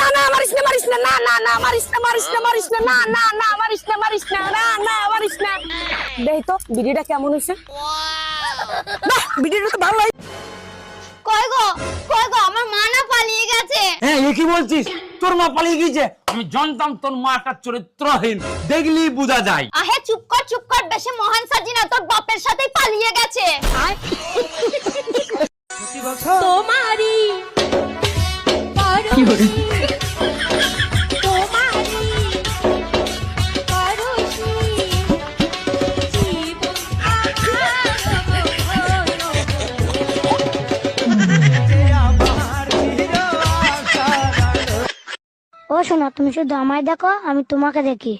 না না মারিস না মারিস না না না না মারিস না মারিস না মারিস না না না না মারিস না মারিস না না না মারিস না। দেখ তো ভিডিওটা কেমন হয়েছে? বাহ ভিডিওটা তো ভালো লাগে কই গো কই গো আমার মা না পালিয়ে গেছে। হ্যাঁ এ কি বলছিস? তোর মা পালিয়ে গিয়েছে? আমি জানতাম তোর মাটা চরিত্রহীন। দেখলি বোঝা যায়। আহে চুপ কর চুপ কর বেশি মহান সাজি না তোর বাপের সাথে পালিয়ে গেছে। তোমারি তোমারি ও শোনা তুমি শুধু আমায় দেখো আমি তোমাকে দেখি।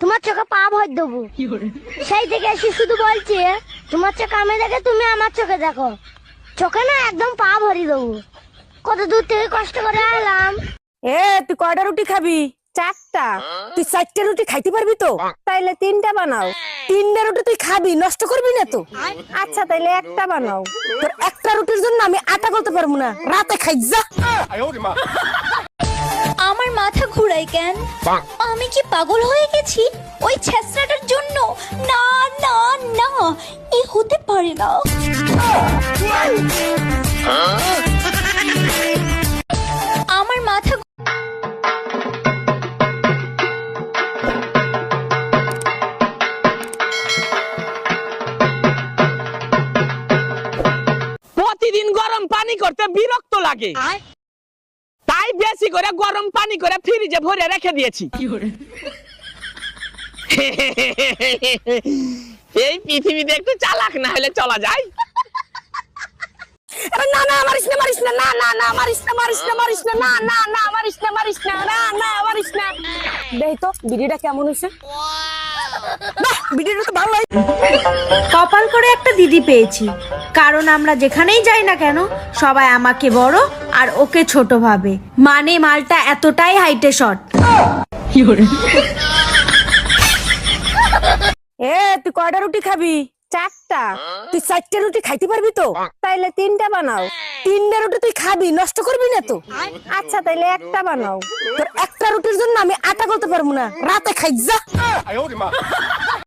তোমার চোখে পা ভর দেবো। সেই থেকে এসে শুধু বলছি তোমার চোখে আমি দেখে তুমি আমার চোখে দেখো। চোখে না একদম পা ভরি দেবো। কত দূর থেকে কষ্ট করে এলাম। এ তুই কয়টা রুটি খাবি? চারটা। তুই চারটা রুটি খাইতে পারবি তো? তাইলে তিনটা বানাও। তিনটা রুটি তুই খাবি নষ্ট করবি না তো? আচ্ছা তাইলে একটা বানাও। তোর একটা রুটির জন্য আমি আটা করতে পারব না। রাতে খাই যা। আমার মাথা ঘুরাই কেন? আমি কি পাগল হয়ে গেছি? ওই ছেসরাটার জন্য? না না না। এ হতে পারে না। পানি করতে বিরক্ত লাগে। তাই বেশি করে গরম পানি করে ফ্রিজে ভরে রেখে দিয়েছি। এই পৃথিবীতে একটু চালাক না হলে চলা যায়। না না মারিস না মারিস না না না না মারিস না মারিস না মারিস না না না না মারিস না মারিস না না না মারিস না। দেখ তো ভিডিওটা কেমন হয়েছে? ভিডিওটা তো ভালো কপাল করে একটা দিদি পেয়েছি। কারণ আমরা যেখানেই যাই না কেন, সবাই আমাকে বড় আর ওকে ছোট ভাবে। মানে মালটা এতটাই হাইটে শট এ, তুই কয়টা রুটি খাবি? চারটা। তুই চারটা রুটি খাইতে পারবি তো? তাইলে তিনটা বানাও। তিনটা রুটি তুই খাবি, নষ্ট করবি না তো? আচ্ছা তাইলে একটা বানাও। তোর একটা রুটির জন্য আমি আটা করতে পারব না। রাতে খাই, যা।